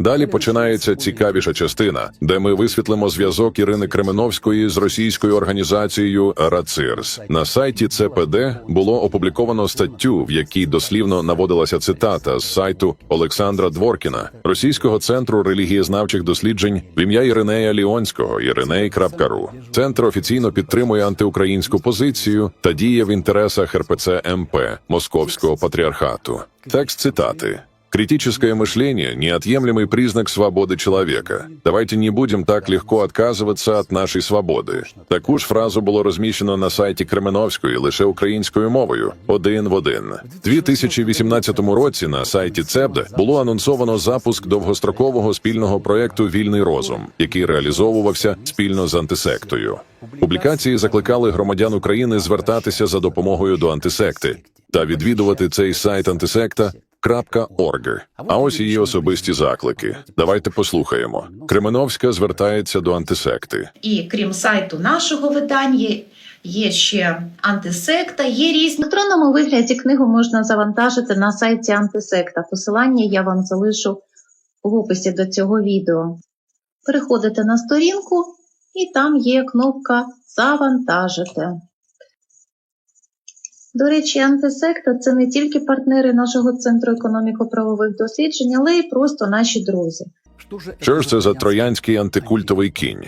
Далі починається цікавіша частина, де ми висвітлимо зв'язок Ірини Кременовської з російською організацією РАЦИРС. На сайті ЦПД було опубліковано статтю, в якій дослівно наводилася цитата з сайту Олександра Дворкіна, російського центру релігієзнавчих досліджень в ім'я Іринея Ліонського Іриней.ру. Центр офіційно підтримує антиукраїнську позицію та діє в інтересах РПЦ МП Московського патріархату. Текст цитати. Критическое мышление – неотъемлемый признак свободы человека. Давайте не будем так легко отказываться от нашої свободи. Таку ж фразу було розміщено на сайті Кременовської лише українською мовою один в один. У 2018 році на сайті ЦЕБД було анонсовано запуск довгострокового спільного проекту Вільний розум, який реалізовувався спільно з антисектою. Публікації закликали громадян України звертатися за допомогою до антисекти та відвідувати цей сайт антисекта. .org. А ось її особисті заклики. Давайте послухаємо. Кременовська звертається до антисекти. І крім сайту нашого видання, є ще антисекта, є різні. В електронному вигляді книгу можна завантажити на сайті антисекта. Посилання я вам залишу в описі до цього відео. Переходите на сторінку, і там є кнопка Завантажити. До речі, антисекта це не тільки партнери нашого центру економіко-правових досліджень, але й просто наші друзі. Що ж це за троянський антикультовий кінь?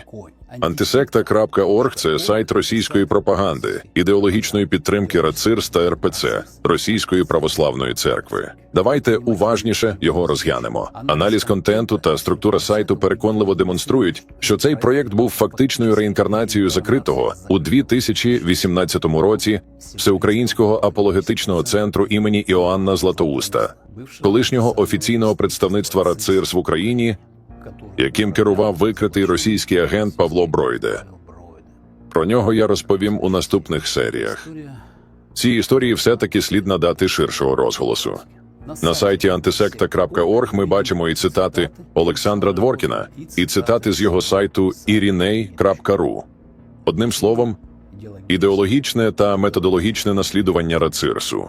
Антисекта.орг – це сайт російської пропаганди, ідеологічної підтримки РАЦИРС та РПЦ Російської православної церкви. Давайте уважніше його розглянемо. Аналіз контенту та структура сайту переконливо демонструють, що цей проєкт був фактичною реінкарнацією закритого у 2018 році всеукраїнського апологетичного центру імені Іоанна Златоуста, колишнього офіційного представництва РАЦИРС в Україні, яким керував викритий російський агент Павло Бройде. Про нього я розповім у наступних серіях. Цій історії все-таки слід надати ширшого розголосу. На сайті антисекта.орг ми бачимо і цитати Олександра Дворкіна, і цитати з його сайту irinei.ru. Одним словом, ідеологічне та методологічне наслідування Рацирсу.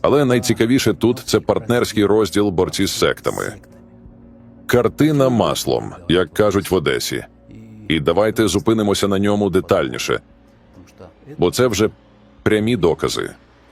Але найцікавіше тут це партнерський розділ борці з сектами. Картина маслом, як кажуть в Одесі. І давайте зупинимося на ньому детальніше, бо це вже прямі докази.